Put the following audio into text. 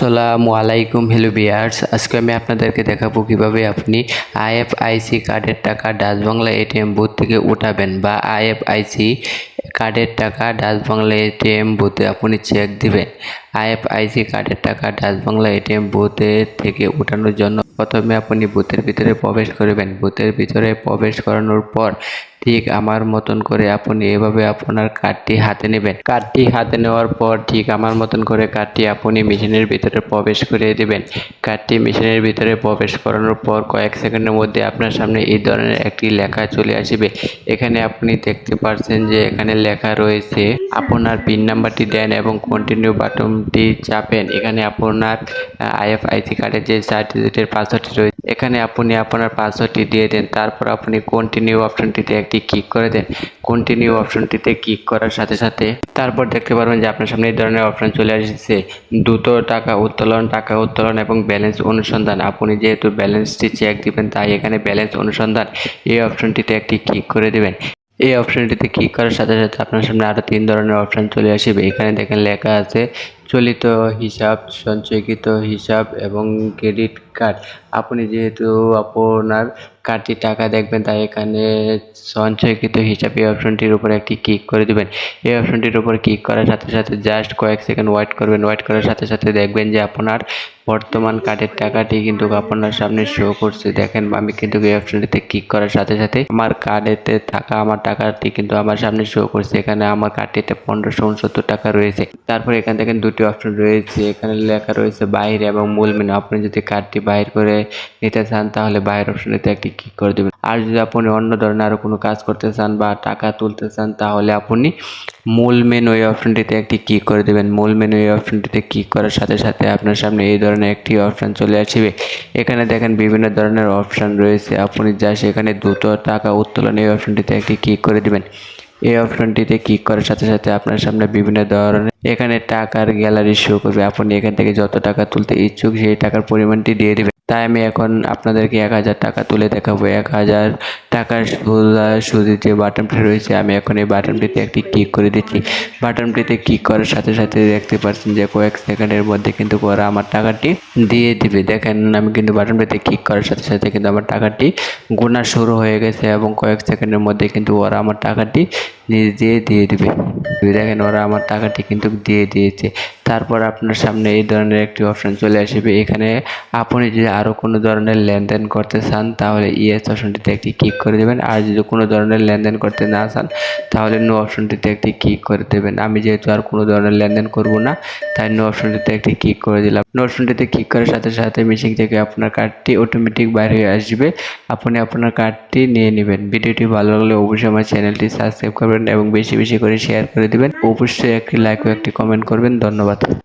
আসসালামু আলাইকুম হ্যালো বিয়ার্স আজকে আমি আপনাদেরকে দেখাবো কীভাবে আপনি আইএফআইসি কার্ডের টাকা ডাচ বাংলা এটিএম বুথ থেকে উঠাবেন বা আইএফআইসি কার্ডের টাকা ডাচ বাংলা এটিএম বুথে আপনি চেক দিবেন। আইএফআইসি কার্ডের টাকা ডাচ বাংলা এটিএম বুথে থেকে উঠানোর জন্য প্রথমে আপনি বুথের ভিতরে প্রবেশ করবেন। বুথের ভিতরে প্রবেশ করানোর পর ঠিক আমার মতন করে আপনি এভাবে আপনার কার্ডটি হাতে নেবেন। কার্ডটি হাতে নেওয়ার পর ঠিক আমার মতন করে কার্ডটি আপনি মেশিনের ভিতরে প্রবেশ করিয়ে দেবেন। কার্ডটি মেশিনের ভিতরে প্রবেশ করানোর পর কয়েক সেকেন্ডের মধ্যে আপনার সামনে এই ধরনের একটি লেখা চলে আসবে। এখানে আপনি দেখতে পাচ্ছেন যে এখানে লেখা রয়েছে, আপনার পিন নাম্বারটি দেন এবং কন্টিনিউ বাটনটি চাপেন। এখানে আপনার আইএফআইসি কার্ডের যে সার্টিফিকেটের পাসওয়ার্ডটি রয়েছে এখানে আপনি আপনার পাসওয়ার্ডটি দিয়ে দেন, তারপর আপনি কন্টিনিউ অপশনটিতে একটি ক্লিক করে দেন। কন্টিনিউ অপশনটিতে ক্লিক করার সাথে সাথে তারপর দেখতে পারবেন যে আপনার সামনে এই ধরনের অপশন চলে আসছে। দ্রুত টাকা উত্তোলন টাকা উত্তোলন এবং ব্যালেন্স অনুসন্ধান। আপনি যেহেতু ব্যালেন্সটি চেক দিবেন, তাই এখানে ব্যালেন্স অনুসন্ধান এই অপশনটিতে একটি ক্লিক করে দেবেন। এই অপশনটিতে ক্লিক করার সাথে সাথে আপনার সামনে আরও তিন ধরনের অপশন চলে আসবে। এখানে দেখেন লেখা আছে, চলিত হিসাব, সঞ্চয়কৃত হিসাব এবং ক্রেডিট কার্ড আপনি যেহেতু আপনার কার্ডটি টাকা দেখবেন, তাই এখানে সঞ্চয়কৃত হিসাব এই অপশনটির উপর একটি ক্লিক করে দিবেন। এই অপশনটির উপর ক্লিক করার সাথে সাথে জাস্ট কয়েক সেকেন্ড ওয়েট করবেন। ওয়েট করার সাথে সাথে দেখবেন যে আপনার বর্তমান কার্ডের টাকাটি কিন্তু আপনার সামনে শো করছে। দেখেন, আমি কিন্তু এই অপশনটিতে ক্লিক করার সাথে সাথে আমার কার্ডেতে থাকা, আমার টাকাটি কিন্তু আমার সামনে শো করছে। এখানে আমার কার্ডটিতে পনেরোশো উনসত্তর টাকা রয়েছে। তারপর এখানে দেখেন দুটি অপশন রয়েছে। এখানে লেখা রয়েছে বাইরে এবং মূল মেনু আপনি যদি কার্ডটি বাইর করে নিতে চান, তাহলে বাইরের অপশনটিতে একটি ক্লিক করে দেবেন। আর যদি আপনি অন্য ধরনের আরও কোনো কাজ করতে চান বা টাকা তুলতে চান, তাহলে আপনি মূল মেনু এই অপশনটিতে একটি ক্লিক করে দেবেন। মূল মেনু এই অপশনটিতে ক্লিক করার সাথে সাথে আপনার সামনে এই ধরনের একটি অপশন চলে আসবে। এখানে দেখেন বিভিন্ন ধরনের অপশন রয়েছে। আপনি যা সেখানে দ্রুত টাকা উত্তোলন এই অপশনটিতে একটি ক্লিক করে দিবেন। এই অপশনটিতে ক্লিক করার সাথে সাথে আপনার সামনে বিভিন্ন ধরনের এখানে টাকার গ্যালারি শো করবে। আপনি এখান থেকে যত টাকা তুলতে ইচ্ছুক, সেই টাকার পরিমাণটি দিয়ে দিবেন। তাই আমি এখন আপনাদেরকে এক হাজার টাকা তুলে দেখাবো। এক হাজার টাকার সুদা সুদের যে বাটনটি রয়েছে, আমি এখন এই বাটনটিতে একটি ক্লিক করে দিচ্ছি। বাটনটিতে ক্লিক করার সাথে সাথে দেখতে পাচ্ছেন যে কয়েক সেকেন্ডের মধ্যে কিন্তু ওরা আমার টাকাটি দিয়ে দিবে। দেখেন, আমি কিন্তু বাটনটিতে ক্লিক করার সাথে সাথে কিন্তু আমার টাকাটি গোনা শুরু হয়ে গেছে এবং কয়েক সেকেন্ডের মধ্যে কিন্তু ওরা আমার টাকাটি দিয়ে দিয়ে দিবে। দেখেন, ওরা আমার টাকাটি কিন্তু দিয়ে দিয়েছে। তারপর আপনার সামনে এই ধরনের একটি অপশন চলে আসবে। এখানে আপনি যদি আরও কোনো ধরনের লেনদেন করতে চান, তাহলে ইয়েস অপশনটিতে একটি ক্লিক করে দেবেন। আর যদি কোনো ধরনের লেনদেন করতে না চান, তাহলে নো অপশনটিতে একটি ক্লিক করে দেবেন। আমি যেহেতু আর কোনো ধরনের লেনদেন করব না, তাই নো অপশনটিতে একটি ক্লিক করে দিলাম। নো ক্লিক করার সাথে সাথে মেশিন থেকে আপনার কার্ডটি অটোমেটিক বাইরে হয়ে আসবে। আপনি আপনার কার্ডটি নিয়ে নেবেন। ভিডিওটি ভালো লাগলে অবশ্যই আমার চ্যানেলটি সাবস্ক্রাইব করবেন এবং বেশি বেশি করে শেয়ার করে দেবেন। অবশ্যই একটি লাইক ও একটি কমেন্ট করবেন। ধন্যবাদ।